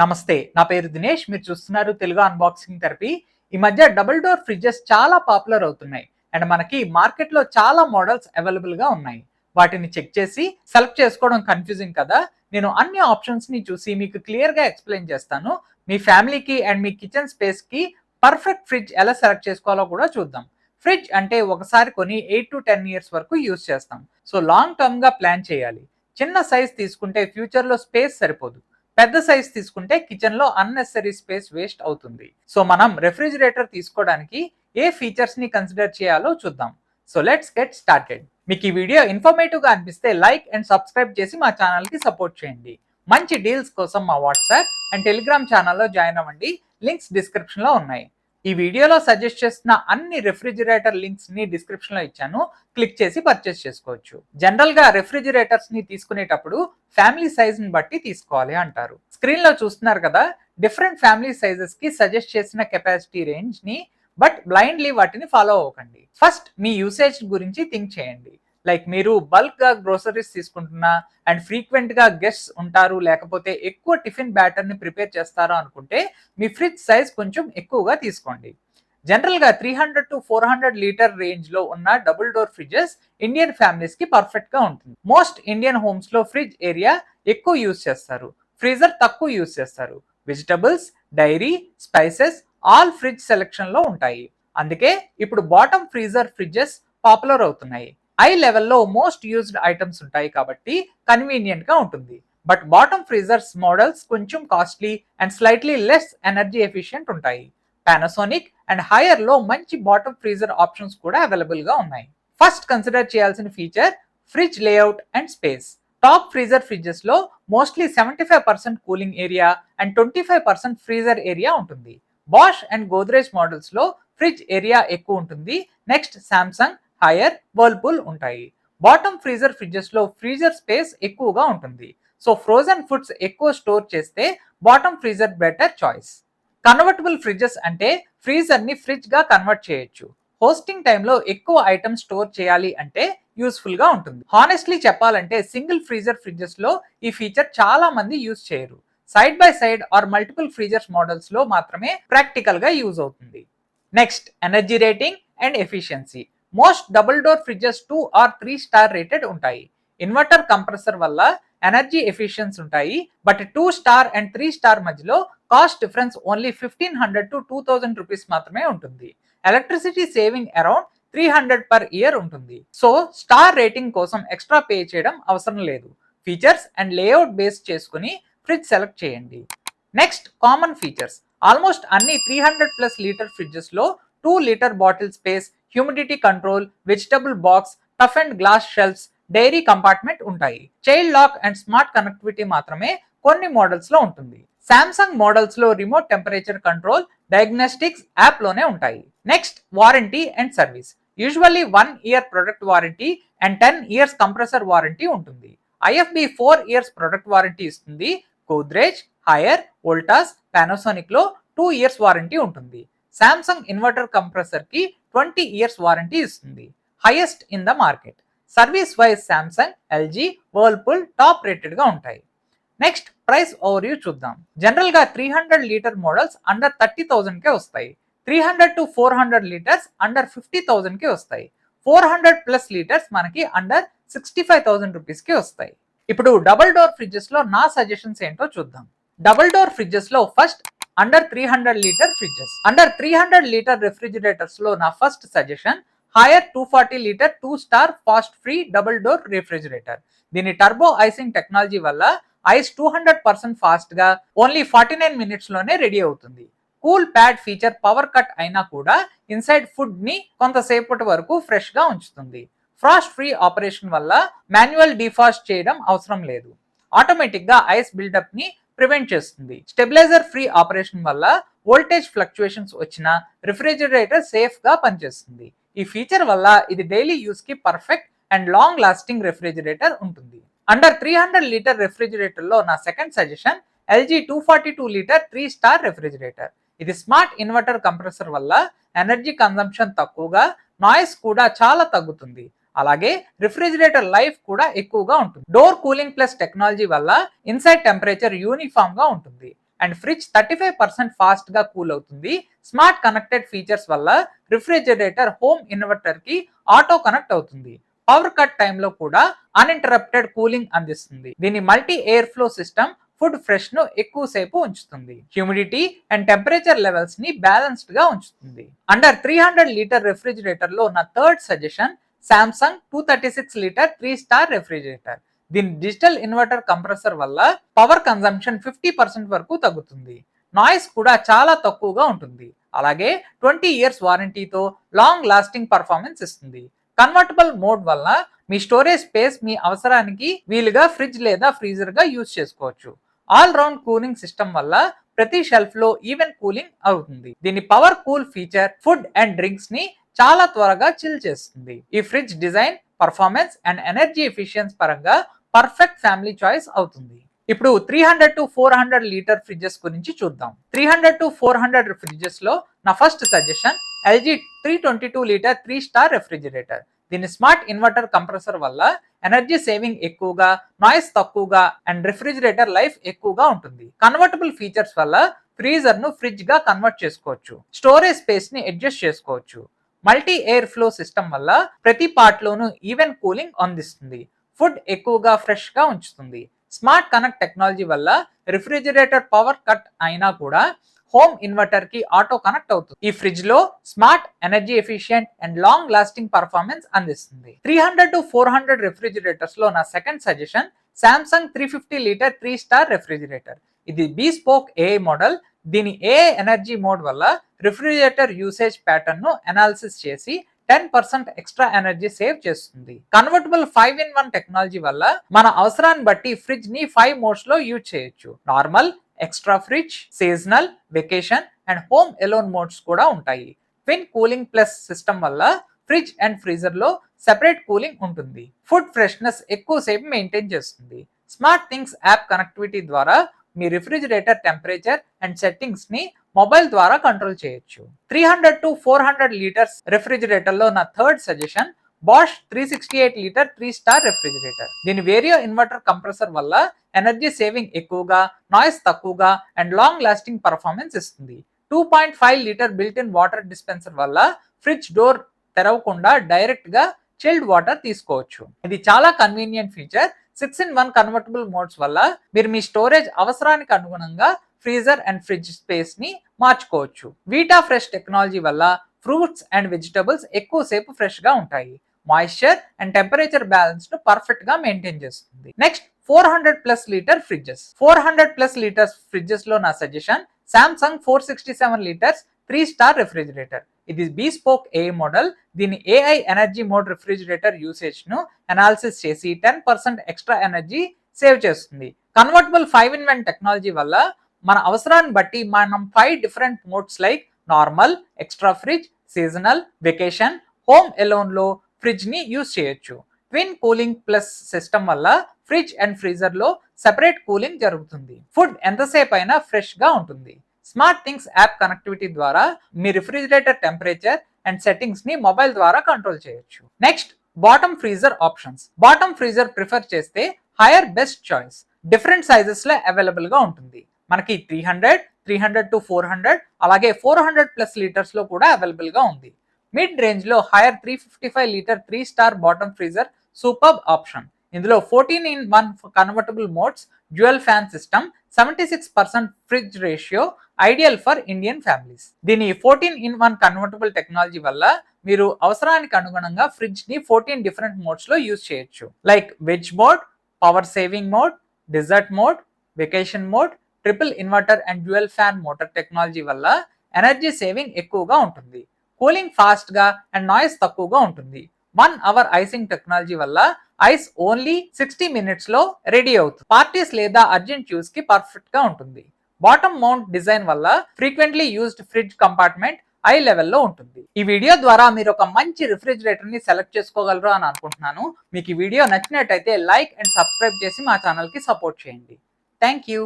నమస్తే నా పేరు దినేష్ మీరు చూస్తున్నారు తెలుగు అన్బాక్సింగ్ థెరపీ ఈ మధ్య డబుల్ డోర్ ఫ్రిడ్జెస్ చాలా పాపులర్ అవుతున్నాయి. అండ్ మనకి మార్కెట్లో చాలా మోడల్స్ అవైలబుల్గా ఉన్నాయి. వాటిని చెక్ చేసి సెలెక్ట్ చేసుకోవడం కన్ఫ్యూజింగ్ కదా? నేను అన్ని ఆప్షన్స్ని చూసి మీకు క్లియర్గా ఎక్స్ప్లెయిన్ చేస్తాను. మీ ఫ్యామిలీకి అండ్ మీ కిచెన్ స్పేస్కి పర్ఫెక్ట్ ఫ్రిడ్జ్ ఎలా సెలెక్ట్ చేసుకోవాలో కూడా చూద్దాం. ఫ్రిడ్జ్ అంటే ఒకసారి కొని ఎయిట్ టు టెన్ ఇయర్స్ వరకు యూస్ చేస్తాం. సో లాంగ్ టర్మ్గా ప్లాన్ చేయాలి. చిన్న సైజ్ తీసుకుంటే ఫ్యూచర్లో స్పేస్ సరిపోదు. పెద్ద సైజ్ తీసుకుంటే కిచెన్లో అన్నెసరీ స్పేస్ వేస్ట్ అవుతుంది. సో మనం రెఫ్రిజిరేటర్ తీసుకోవడానికి ఏ ఫీచర్స్ని కన్సిడర్ చేయాలో చూద్దాం. సో లెట్స్ గెట్ స్టార్టెడ్ మీకు ఈ వీడియో ఇన్ఫర్మేటివ్గా అనిపిస్తే లైక్ అండ్ సబ్స్క్రైబ్ చేసి మా ఛానల్కి సపోర్ట్ చేయండి. మంచి డీల్స్ కోసం మా వాట్సాప్ అండ్ టెలిగ్రామ్ ఛానల్లో జాయిన్ అవ్వండి. లింక్స్ డిస్క్రిప్షన్లో ఉన్నాయి. ఈ వీడియోలో సజెస్ట్ చేస్తున్న అన్ని రెఫ్రిజిరేటర్ లింక్స్ని డిస్క్రిప్షన్లో ఇచ్చాను. క్లిక్ చేసి పర్చేస్ చేసుకోవచ్చు. జనరల్గా రెఫ్రిజిరేటర్స్ని తీసుకునేటప్పుడు ఫ్యామిలీ సైజ్ని బట్టి తీసుకోవాలి అంటారు. స్క్రీన్లో చూస్తున్నారు కదా డిఫరెంట్ ఫ్యామిలీ సైజెస్కి సజెస్ట్ చేసిన కెపాసిటీ రేంజ్ని బట్ బ్లైండ్లీ వాటిని ఫాలో అవ్వకండి. ఫస్ట్ మీ యూసేజ్ గురించి థింక్ చేయండి. లైక్ మీరు బల్క్గా గ్రోసరీస్ తీసుకుంటున్నా అండ్ ఫ్రీక్వెంట్గా గెస్ట్స్ ఉంటారు లేకపోతే ఎక్కువ టిఫిన్ బ్యాటర్ని ప్రిపేర్ చేస్తారు అనుకుంటే మీ ఫ్రిడ్జ్ సైజ్ కొంచెం ఎక్కువగా తీసుకోండి. జనరల్గా three hundred to four hundred litre రేంజ్లో ఉన్న డబుల్ డోర్ ఫ్రిడ్జెస్ ఇండియన్ ఫ్యామిలీస్కి పర్ఫెక్ట్గా ఉంటుంది. మోస్ట్ ఇండియన్ హోమ్స్లో ఫ్రిడ్జ్ ఏరియా ఎక్కువ యూజ్ చేస్తారు. ఫ్రీజర్ తక్కువ యూజ్ చేస్తారు. Vegetables dairy spices all fridge సెలెక్షన్లో ఉంటాయి. అందుకే ఇప్పుడు బాటమ్ ఫ్రీజర్ ఫ్రిడ్జెస్ పాపులర్ అవుతున్నాయి. హై లెవెల్లో మోస్ట్ యూజ్డ్ ఐటమ్స్ ఉంటాయి కాబట్టి కన్వీనియంట్గా ఉంటుంది. బట్ బాటమ్ ఫ్రీజర్స్ మోడల్స్ కొంచెం costly and slightly less energy efficient ఉంటాయి. పానాసోనిక్ అండ్ హైయర్లో మంచి బాటమ్ ఫ్రీజర్ ఆప్షన్స్ కూడా అవైలబుల్గా ఉన్నాయి. ఫస్ట్ కన్సిడర్ చేయాల్సిన feature fridge layout and space. Top freezer ఫ్రిడ్జెస్లో mostly seventy five percent cooling area and twenty five percent freezer area ఉంటుంది. Bosch and Godrej మోడల్స్లో fridge area ఎక్కువ ఉంటుంది. నెక్స్ట్ సామ్సంగ్ హైయర్ వర్ల్పూల్ ఉంటాయి. Bottom freezer ఫ్రిడ్జెస్లో freezer space ఎక్కువగా ఉంటుంది. So frozen foods ఎక్కువ store చేస్తే bottom freezer better choice convertible fridges అంటే ఫ్రీజర్ని ఫ్రిడ్జ్గా కన్వర్ట్ చేయొచ్చు. హోస్టింగ్ టైంలో ఎక్కువ ఐటమ్ స్టోర్ చేయాలి అంటే యూస్ఫుల్గా ఉంటుంది. హానెస్ట్లీ చెప్పాలంటే సింగిల్ ఫ్రీజర్ ఫ్రిడ్జెస్లో ఈ ఫీచర్ చాలా మంది యూజ్ చేయరు. Side by side or multiple freezers మోడల్స్లో మాత్రమే ప్రాక్టికల్గా యూజ్ అవుతుంది. Next energy rating and efficiency most double door fridges two or three star rated ఉంటాయి. ఇన్వర్టర్ కంప్రెసర్ వల్ల ఎనర్జీ ఎఫిషియన్స్ ఉంటాయి. But two star and three star మధ్యలో cost difference only fifteen hundred to two thousand rupees మాత్రమే ఉంటుంది. Electricity saving around three hundred per year ఉంటుంది. So star rating కోసం extra pay చేయడం అవసరం లేదు. ఫీచర్స్ అండ్ లేఅవుట్ బేస్ చేసుకుని fridge select చేయండి. Next common features. ఆల్మోస్ట్ అన్ని three hundred plus litre ఫ్రిడ్జెస్లో two litre bottle space humidity control vegetable box tough and glass shelves dairy compartment ఉంటాయి. Child lock and smart connectivity మాత్రమే కొన్ని మోడల్స్లో ఉంటుంది. Samsung మోడల్స్లో remote temperature control diagnostics యాప్లోనే ఉంటాయి. Next warranty and service usually one year product warranty and ten years compressor warranty ఉంటుంది. IFB four years product warranty ఇస్తుంది. గోద్రేజ్ హయర్ వోల్టాస్ పానాసోనిక్లో టూ ఇయర్స్ వారంటీ ఉంటుంది. శాంసంగ్ ఇన్వర్టర్ కంప్రెసర్కి ట్వంటీ ఇయర్స్ వారంటీ ఇస్తుంది. Highest in the market service wise Samsung LG Whirlpool top రేటెడ్గా ఉంటాయి. Next price overview చూద్దాం జనరల్గా three hundred litre models under thirty థౌజండ్కే వస్తాయి. Three hundred to four hundred litres under fifty థౌజండ్కి వస్తాయి. Four hundred plus litres మనకి under sixty five thousand రూపీస్కి వస్తాయి. ఇప్పుడు డబుల్ డోర్ ఫ్రిడ్జెస్లో నా సజెషన్స్ ఏంటో చూద్దాం. Double door ఫ్రిడ్జెస్లో first under three hundred litre fridges under three hundred litre రెఫ్రిజిరేటర్స్లో నా first suggestion Haier two forty litre two star frost free double door refrigerator దీని turbo icing technology వల్ల ice two hundred percent ఫాస్ట్గా only forty nine మినిట్స్లోనే ready అవుతుంది. Cool pad feature power cut అయినా కూడా inside ఫుడ్ని కొంతసేపటి వరకు ఫ్రెష్గా ఉంచుతుంది. ఫ్రాస్ట్ ఫ్రీ ఆపరేషన్ వల్ల మాన్యువల్ డిఫాస్ట్ చేయడం అవసరం లేదు. ఆటోమేటిక్గా ఐస్ బిల్డప్ని ప్రివెంట్ చేస్తుంది. స్టెబిలైజర్ ఫ్రీ ఆపరేషన్ వల్ల వోల్టేజ్ ఫ్లక్చుయేషన్స్ వచ్చిన రిఫ్రిజిరేటర్ సేఫ్గా పనిచేస్తుంది. ఈ ఫీచర్ వల్ల ఇది daily యూస్కి perfect and long lasting refrigerator ఉంటుంది. అండర్ త్రీ హండ్రెడ్ లీటర్ రెఫ్రిజిరేటర్లో నా second suggestion LG two forty two litre three star refrigerator. ఇది స్మార్ట్ ఇన్వర్టర్ కంప్రెసర్ వల్ల ఎనర్జీ కన్సంప్షన్ తక్కువగా నాయిస్ కూడా చాలా తగ్గుతుంది. అలాగే రిఫ్రిజిరేటర్ లైఫ్ కూడా ఎక్కువగా ఉంటుంది. డోర్ కూలింగ్ ప్లస్ టెక్నాలజీ వల్ల ఇన్సైడ్ టెంపరేచర్ యూనిఫామ్గా ఉంటుంది. And fridge thirty five percent ఫాస్ట్గా కూల్ అవుతుంది స్మార్ట్ కనెక్టెడ్ ఫీచర్స్ వల్ల రిఫ్రిజిరేటర్ హోమ్ ఇన్వర్టర్కి ఆటో కనెక్ట్ అవుతుంది. పవర్ కట్ టైంలో కూడా అన్ఇంటరప్టెడ్ కూలింగ్ అందిస్తుంది. దీని multi air flow system food ఫ్రెష్ను ఎక్కువసేపు ఉంచుతుంది. హ్యూమిడిటీ అండ్ టెంపరేచర్ లెవెల్స్ని బ్యాలెన్స్డ్గా ఉంచుతుంది. అండర్ త్రీ హండ్రెడ్ లీటర్ రిఫ్రిజిరేటర్లో నా third suggestion Samsung two thirty six litre three star refrigerator దీని డిజిటల్ ఇన్వర్టర్ కంప్రెసర్ వల్ల పవర్ కన్సంప్షన్ ఫిఫ్టీ పర్సెంట్ వరకు తగ్గుతుంది. నాయిస్ కూడా చాలా తక్కువగా ఉంటుంది. అలాగే ట్వంటీ ఇయర్స్ వారంటీతో లాంగ్ లాస్టింగ్ పర్ఫార్మెన్స్ ఇస్తుంది. కన్వర్టబుల్ మోడ్ వల్ల మీ స్టోరేజ్ స్పేస్ మీ అవసరానికి వీలుగా ఫ్రిడ్జ్ లేదా ఫ్రీజర్గా యూజ్ చేసుకోవచ్చు. ఆల్ రౌండ్ కూలింగ్ సిస్టమ్ వల్ల ప్రతి షెల్ఫ్లో ఈవెన్ కూలింగ్ అవుతుంది. దీని power cool feature food and డ్రింక్స్ని చాలా త్వరగా చిల్ చేస్తుంది. ఈ fridge design performance and energy efficiency పరంగా పర్ఫెక్ట్ ఫ్యామిలీ చాయిస్ అవుతుంది. ఇప్పుడు three hundred to four hundred litre fridges గురించి చూద్దాం. Three hundred to four hundred ఫ్రిడ్జెస్లో నా first suggestion LG three twenty two litre three star refrigerator దీని smart inverter compressor వల్ల energy saving ఎక్కువగా noise తక్కువగా and refrigerator life ఎక్కువగా ఉంటుంది. Convertible features వల్ల ఫ్రీజర్ను ఫ్రిడ్జ్గా కన్వర్ట్ చేసుకోవచ్చు. స్టోరేజ్ స్పేస్ని అడ్జస్ట్ చేసుకోవచ్చు. మల్టీ ఎయిర్ ఫ్లో సిస్టమ్ వల్ల ప్రతి పార్ట్లోనూ ఈవెన్ కూలింగ్ అందిస్తుంది. ఫుడ్ ఎక్కువగా ఫ్రెష్గా ఉంచుతుంది. స్మార్ట్ కనెక్ట్ టెక్నాలజీ వల్ల రిఫ్రిజిరేటర్ పవర్ కట్ అయినా కూడా హోమ్ ఇన్వర్టర్కి ఆటో కనెక్ట్ అవుతుంది. ఈ ఫ్రిడ్జ్లో smart energy efficient and long lasting performance అందిస్తుంది. Three hundred to four hundred రిఫ్రిజిరేటర్స్లో నా second suggestion Samsung three fifty litre three star refrigerator. ఇది బీ స్పోక్ ఏఐ మోడల్ దీని ఏ ఎనర్జీ మోడ్ వల్ల రిఫ్రిజిరేటర్ యూసేజ్ ప్యాటర్న్ను analysis చేసి ten percent extra energy save చేస్తుంది. Convertible five in one technology వల్ల మన అవసరాన్ని బట్టి ఫ్రిడ్జ్ని ఫైవ్ మోడ్స్లో యూజ్ చేయొచ్చు. Normal extra fridge seasonal vacation and home alone modes కూడా ఉంటాయి. ట్విన్ కూలింగ్ ప్లస్ సిస్టమ్ వల్ల ఫ్రిడ్జ్ అండ్ ఫ్రీజర్లో సెపరేట్ కూలింగ్ ఉంటుంది. ఫుడ్ ఫ్రెష్నెస్ ఎక్కువసేపు మెయింటైన్ చేస్తుంది. స్మార్ట్ థింగ్స్ యాప్ కనెక్టివిటీ ద్వారా మీ రిఫ్రిజిరేటర్ టెంపరేచర్ అండ్ సెట్టింగ్స్ని మొబైల్ ద్వారా కంట్రోల్ చేయొచ్చు. Three hundred to four hundred litres రిఫ్రిజిరేటర్లో నా third suggestion Bosch three sixty eight litre three star refrigerator దీని వేరియో ఇన్వర్టర్ కంప్రెసర్ వల్ల ఎనర్జీ సేవింగ్ ఎక్కువగా నాయిస్ తక్కువగా అండ్ లాంగ్ లాస్టింగ్ పర్ఫార్మెన్స్ ఇస్తుంది. Two point five litre built in water dispenser వల్ల fridge door తెరవకుండా డైరెక్ట్గా chilled water తీసుకోవచ్చు. ఇది చాలా convenient feature six in one convertible modes వల్ల మీరు మీ స్టోరేజ్ అవసరానికి అనుగుణంగా ఫ్రీజర్ అండ్ ఫ్రిడ్జ్ స్పేస్ని మార్చుకోవచ్చు. వీటా ఫ్రెష్ టెక్నాలజీ వల్ల ఫ్రూట్స్ అండ్ వెజిటబుల్స్ ఎక్కువసేపు ఫ్రెష్గా ఉంటాయి. మాయిశ్చర్ అండ్ టెంపరేచర్ బ్యాలెన్స్ను పర్ఫెక్ట్గా మెయింటైన్ చేస్తుంది. Next four hundred plus litre fridges. Four hundred plus litres ఫ్రిడ్జెస్లో నా suggestion Samsung four sixty seven litres three star refrigerator. ఇది బీ స్పోక్ ఏ model దీని ఏఐ ఎనర్జీ మోడ్ రిఫ్రిజిరేటర్ యూసేజ్ను అనాలిసిస్ చేసి ten percent extra energy save చేస్తుంది. Convertible five in one technology వల్ల మన అవసరాన్ని బట్టి మనం five different modes like normal extra fridge seasonal vacation home ఎలోన్లో ఫ్రిడ్జ్ని యూజ్ చేయొచ్చు. ట్విన్ కూలింగ్ ప్లస్ సిస్టమ్ వల్ల ఫ్రిడ్జ్ అండ్ ఫ్రీజర్లో సెపరేట్ కూలింగ్ జరుగుతుంది. ఫుడ్ ఎంతసేపు అయినా ఫ్రెష్గా ఉంటుంది. స్మార్ట్ థింగ్స్ యాప్ కనెక్టివిటీ ద్వారా మీ రిఫ్రిజిరేటర్ టెంపరేచర్ అండ్ సెట్టింగ్స్ని మొబైల్ ద్వారా కంట్రోల్ చేయొచ్చు. Next bottom freezer options bottom freezer prefer చేస్తే హైయర్ బెస్ట్ చాయిస్ డిఫరెంట్ సైజెస్లో అవైలబుల్గా ఉంటుంది. మనకి three hundred three hundred to four hundred అలాగే ఫోర్ హండ్రెడ్ ప్లస్ లీటర్స్లో కూడా అవైలబుల్గా ఉంది. మిడ్ రేంజ్లో Haier three fifty five litre three star bottom freezer super option ఇందులో fourteen in one convertible modes dual fan system seventy six percent fridge ratio ideal for Indian families దీని fourteen in one convertible technology వల్ల మీరు అవసరానికి అనుగుణంగా ఫ్రిడ్జ్ని fourteen different మోడ్స్లో use చేయొచ్చు. Like veg mode power saving mode dessert mode vacation mode triple inverter and dual fan motor technology వల్ల energy saving ఎక్కువగా ఉంటుంది. కూలింగ్ ఫాస్ట్గా అండ్ నాయిస్ తక్కువగా ఉంటుంది. వన్ అవర్ ఐసింగ్ టెక్నాలజీ వల్ల ఐస్ ఓన్లీ సిక్స్టీ మినిట్స్లో రెడీ అవుతుంది. పార్టీస్ లేదా అర్జెంట్ యూస్కి పర్ఫెక్ట్గా ఉంటుంది. బాటమ్ మౌంట్ డిజైన్ వల్ల frequently used fridge compartment eye లెవెల్లో ఉంటుంది. ఈ వీడియో ద్వారా మీరు ఒక మంచి రిఫ్రిజిరేటర్ని సెలెక్ట్ చేసుకోగలరు అని అనుకుంటున్నాను. మీకు ఈ వీడియో నచ్చినట్టయితే లైక్ అండ్ సబ్స్క్రైబ్ చేసి మా ఛానల్కి సపోర్ట్ చేయండి. Thank you